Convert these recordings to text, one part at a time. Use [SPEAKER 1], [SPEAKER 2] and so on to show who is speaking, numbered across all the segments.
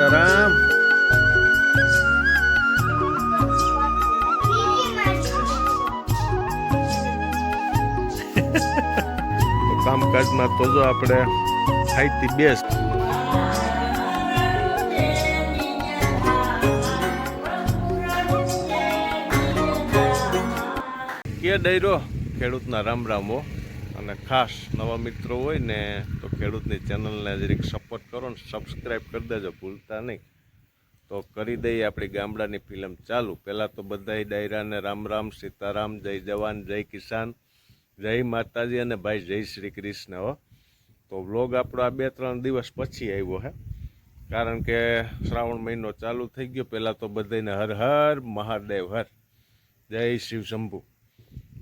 [SPEAKER 1] સીતારામ કામકાજમાં તો જો આપણે ખાઈતી બેસ્ટ. કે ડૈરો ખેડૂતના રામ રામો. અને ખાસ નવા મિત્રો હોય ને તો ખેડૂતની ચેનલને જરીક સપોર્ટ કરો ને સબસ્ક્રાઈબ કરી દેજો, ભૂલતા નહીં. તો કરી દઈએ આપણી ગામડાની ફિલ્મ ચાલુ. પહેલાં તો બધાય ડાયરાને રામ રામ, સીતારામ, જય જવાન, જય કિસાન, જય માતાજી અને ભાઈ જય શ્રી કૃષ્ણ, હો. તો વ્લોગ આપણો આ બે ત્રણ દિવસ પછી આવ્યો હે. કારણ કે શ્રાવણ મહિનો ચાલુ થઈ ગયો. પહેલાં તો બધાને હર હર મહાદેવ, હર. જય શિવ શંભુ.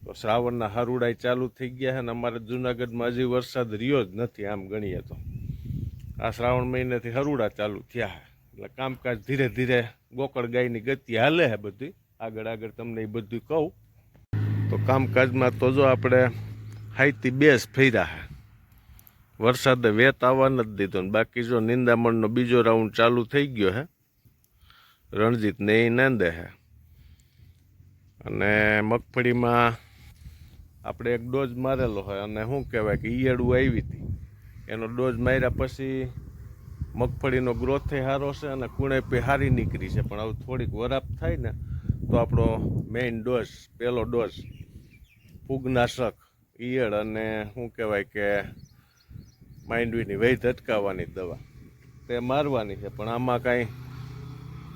[SPEAKER 1] તો શ્રાવણના હરુડાઈ ચાલુ થઈ ગયા છે અને અમારે જુનાગઢમાં હજી વરસાદ રહ્યો જ નથી, આમ ગણીએ તો. આ શ્રાવણ મહિનાથી હરુડા ચાલુ થયા એટલે કામકાજ ધીરે ધીરે ગોકળ ગાયની ગતિ હાલે છે બધી. આગળ આગળ તમને એ બધું કહું. તો કામકાજમાં તો જો આપણે હાઈથી બેસ ફર્યા છે. વરસાદે વેત આવવા નથી દીધો ને બાકી જો નિંદામણનો બીજો રાઉન્ડ ચાલુ થઈ ગયો છે. રણજીત ને એ નાંદે છે. અને મગફળીમાં આપણે એક ડોઝ મારેલો હોય અને શું કહેવાય કે ઈયળું આવી હતી. એનો ડોઝ માર્યા પછી મગફળીનો ગ્રોથ સારો છે અને કુણેપી સારી નીકળી છે. પણ હવે થોડીક વરાપ થાય ને તો આપણો મેઇન ડોઝ પહેલો ડોઝ ફૂગનાશક, ઈયળ અને શું કહેવાય કે માંડવીની વેધ અટકાવવાની દવા. તે મારવાની છે, પણ આમાં કાંઈ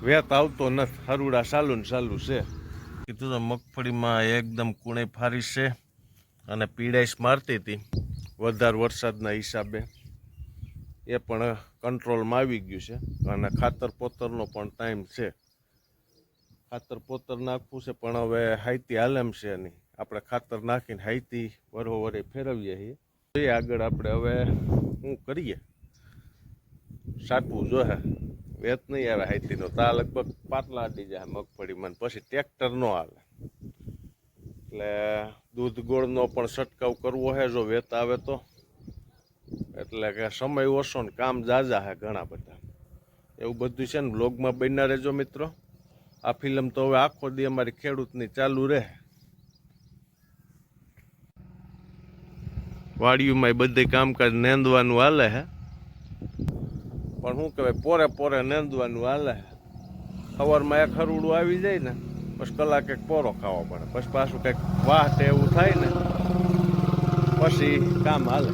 [SPEAKER 1] વેત આવતો નથી. હરુડા સાલું ને સાલું છે. કીધું તો મગફળીમાં એકદમ કુણે ફારી છે. અને પીડાઈશ મારતી હતી. વધારે વરસાદના હિસાબે એ પણ કંટ્રોલમાં આવી ગયું છે. અને ખાતર પોતરનો પણ ટાઈમ છે. ખાતર પોતર નાખવું છે, પણ હવે હાઈતી હાલેમ છે નહીં આપણે ખાતર નાખીને હાઈતી વરોવરે ફેરવીએ છીએ. જોઈએ આગળ આપણે હવે શું કરીએ? સાટવું જોહે વેત નહીં આવે હાઈતીનો. તા લગભગ પાટલા અડી જાય મગફળીમાં પછી ટ્રેક્ટર ન હાલે. એટલે દૂધ ગોળનો પણ છંટકાવ કરવો છે જો વેત આવે તો. એટલે કે સમય ઓછો ને કામ જાજા છે ઘણા બધા. એવું બધું છે ને બ્લોગમાં બનના રહેજો મિત્રો. આ ફિલ્મ તો હવે આખો દી અમારી ખેડૂતની ચાલુ રહે. વાડીઓમાં બધે કામકાજ નેંદવાનું હાલે હે. પણ શું કહેવાય, પોરે પોરે નેંદવાનું હાલે સવારમાં એક હરુડું આવી જાય ને પછી કલાક એક પોરો ખાવો પડે. પછી પાછું કંઈક વાહ એવું થાય ને, પછી કામ હાલે.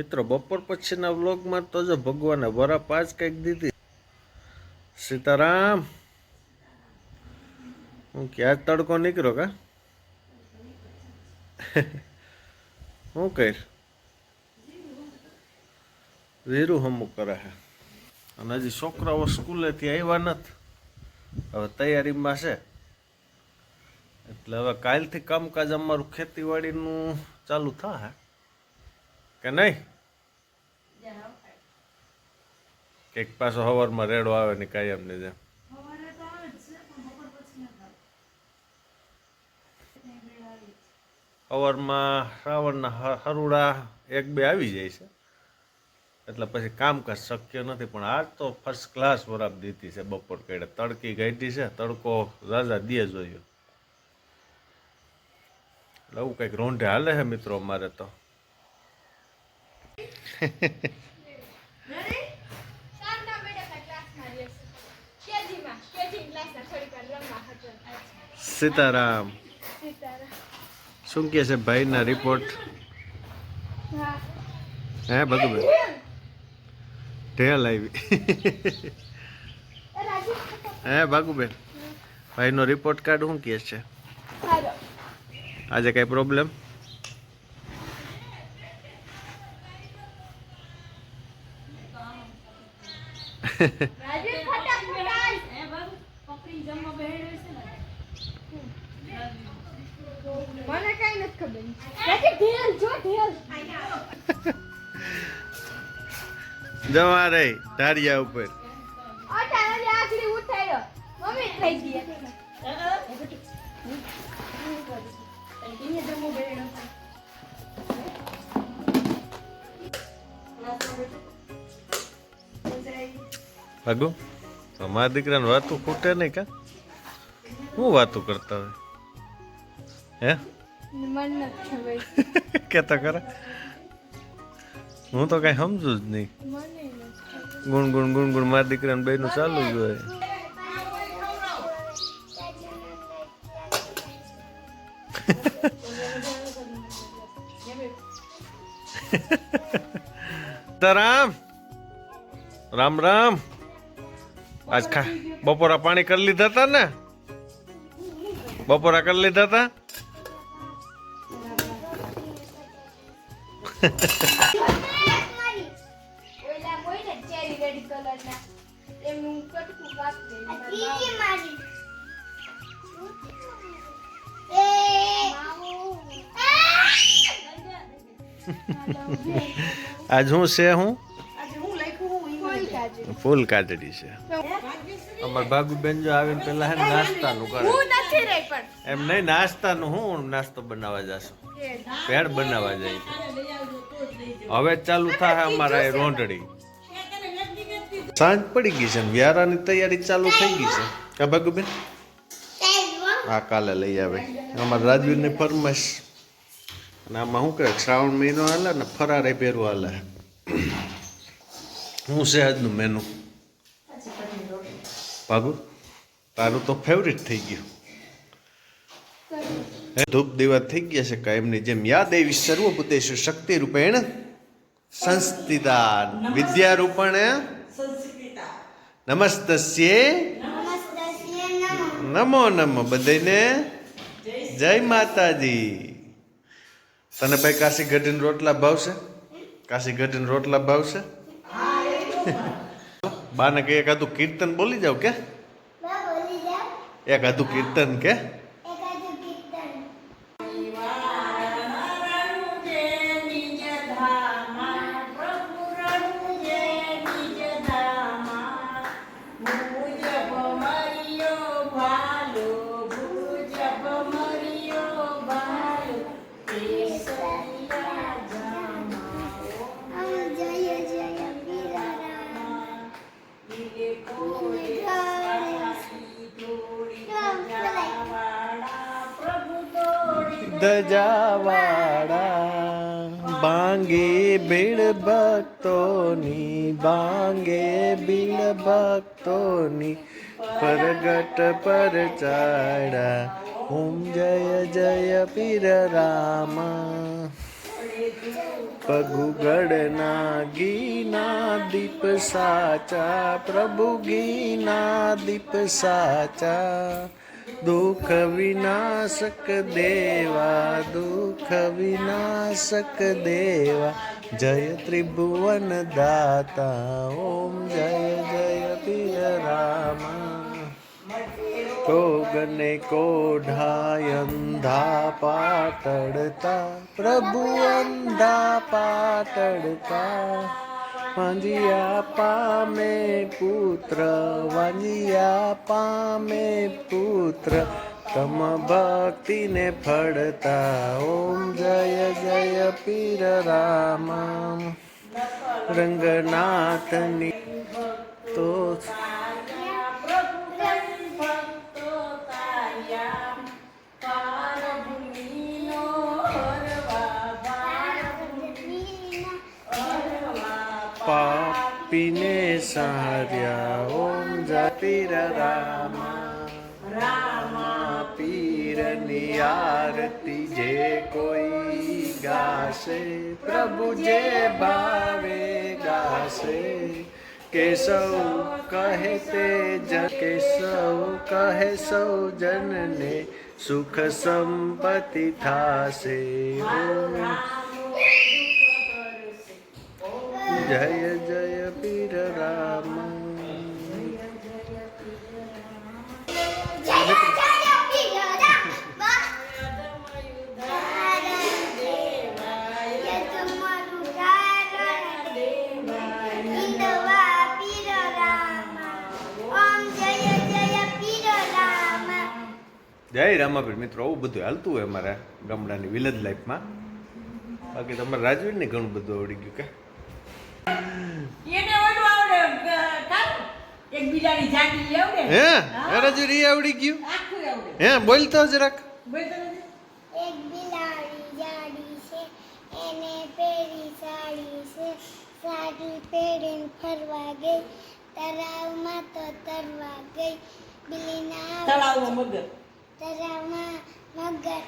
[SPEAKER 1] મિત્રો, બપોર પછીના વ્લોગમાં તો જો ભગવાને વરા પાંચ કંઈક દીધી. સીતારામ! હું ક્યાં તડકો નીકળ્યો કા? શું કહીશ? વીરું હમુક કરે છે અને હજી છોકરાઓ સ્કૂલેથી આવ્યા નથી. હવે તૈયારીમાં છે. એટલે હવે કાલથી કામકાજ અમારું ખેતીવાડીનું ચાલુ થાય કે નહીં? કંઈક પાછો હવારમાં રેડો આવે ને કાયમની જેમ. હવારમાં શ્રાવણના હરુડા એક બે આવી જાય છે. એટલે પછી કામકાજ શક્ય નથી પણ આજ તો ફર્સ્ટ ક્લાસ વરાબ દીધી છે બપોર કડે. તડકી ગાઈડી છે તડકો રાજા દે જોયો એટલે આવું કંઈક રોંઢે હાલે છે મિત્રો અમારે તો. સીતારામ. શું કે છે ભાઈના રિપોર્ટ
[SPEAKER 2] હા
[SPEAKER 1] ભગુભાઈ? ઢેલ આવી. હે ભાગુબેન ભાઈનો રિપોર્ટ કાર્ડ શું કહે છે? આજે કઈ પ્રોબ્લેમ
[SPEAKER 2] મને કઈ નથી ખબર. જો ઢેલ
[SPEAKER 1] જવા રે ધારિયા ઉપર. ભાગુ તો મારા દીકરાને વાતું ખૂટે નહીં કા? હું વાતો કરતા હોય? હે? કેતા ખરા? હું તો કઈ સમજુ જ નહીં. ગુણ ગુણ ગુણ ગુણ, મારા દીકરાને બેનું ચાલુ જ હોય. રામ રામ રામ. આજ ખા બપોરા પાણી કરી લીધા હતા ને? બપોરા કરી લીધા હતા આજ હું છે હું?
[SPEAKER 2] ફૂલ કાજુ
[SPEAKER 1] ફૂલ કાજડી છે. અમાર ભાગુબેન જો આવીને પેલા હે નાસ્તા નાસ્તાનું કરે.
[SPEAKER 2] હું નથી રહી પણ.
[SPEAKER 1] એમ નહીં નાસ્તાનું હું નાસ્તો બનાવવા જાશું. ભેળ બનાવવા જાય હવે ચાલુ થાય અમારા એ રોંઢડી. સાંજ પડી ગઈ છે વ્યારાની તૈયારી ચાલુ થઈ ગઈ છે. કા ભાગુબેન આ કાલે લઈ આવે. અમારા રાજવીરની ફરમાઈશ. અને આમાં શું કહે? શ્રાવણ મહિનો હાલે ને ફરારે પહેરવું હાલે. હું છે મેનુ ભાગુ તારું તો ફેવરિટ થઈ ગયું. ધૂપ દેવા થઈ ગયા છે કાયમની જેમ યાદ એવી સર્વભૂતેષુ શક્તિ રૂપેણ સંસ્થિતા વિદ્યા રૂપણ નમસ્તસ્યે. નમો. નમો બધાને જય માતાજી. તને ભાઈ કાશી ગઢીન રોટલા ભાવશે? કાશી ગઢીન રોટલા ભાવશે? બાને કે એકાદું કીર્તન બોલી જાવ કે? એકાદું કીર્તન કે? ધજાવાળા બાંગે બીડ ભક્તોની, બાંગે બીડ ભક્તોની, પરગટ પર ચાડા ઓમ જય જય પીર રામા. પગુગડના ગીના દીપ સાચા પ્રભુ ગીના દીપ સાચા. દુઃખ વિનાશક દેવા, દુઃખ વિનાશક દેવા. જય ત્રિભુવન દાતા, ઓમ જય જય પિય રામા. કોગને કોઢાય અંધા પાટડતા પ્રભુ અંધા પાટડતા વાંજિયા પામે પુત્ર, વાંજિયા પામે પુત્ર, તમ ભક્તિને ફળતા ઓમ જય જય પીર રામ. રંગનાથની તો પાપીને સાર્યા. ઓમ જતીર રામ. રામા. પીરની આરતી જે કોઈ ગાશે પ્રભુ જે ભાવે ગાશે. કે સૌ કહે તે જ કે સૌ કહે સૌ જનને સુખ સંપત્તિ થાશે. જય જય પીર રામ.
[SPEAKER 3] જય
[SPEAKER 1] રામાપીર. મિત્રો, આવું બધું હાલતું હોય અમારા ગામડાની વિલેજ લાઈફમાં બાકી તમારે રાજવીરને ઘણું બધું આવડી ગયું કે.
[SPEAKER 4] એને ઓલું આવડે ક- એક બિલાડી જાડી આવડે?
[SPEAKER 1] હે? અરે જો રી આવડી ગયું?
[SPEAKER 4] આખું આવડે.
[SPEAKER 1] હે બોલતો જરાક.
[SPEAKER 4] બોલ તો
[SPEAKER 3] એક બિલાડી જાડી છે એને પહેરી સાડી છે. સાડી પહેરીને ફરવા ગઈ તળાવમાં તો તરવા ગઈ. બિલીના
[SPEAKER 4] તળાવમાં મગર?
[SPEAKER 3] તળાવમાં મગર.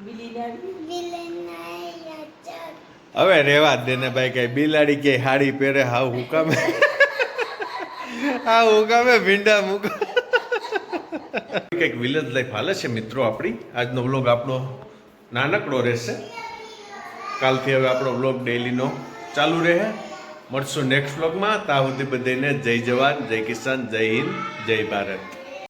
[SPEAKER 4] બિલીના
[SPEAKER 3] બિલીના ચર
[SPEAKER 1] હવે રેવા જ દે ને ભાઈ કઈ બિલાડી કે હાડી પહેરે હાવ હુકામે. હા હુકામે, ભીંડા મૂક. કંઈક વિલેજ લાઈફ હાલે છે મિત્રો આપણી? આજનો વ્લોગ આપણો નાનકડો રહેશે. કાલથી હવે આપણો વ્લોગ ડેલીનો ચાલુ રહે. મળશું નેક્સ્ટ વ્લોગમાં ત્યાં સુધી બધાને જય જવાન, જય કિસાન, જય હિન્દ, જય ભારત.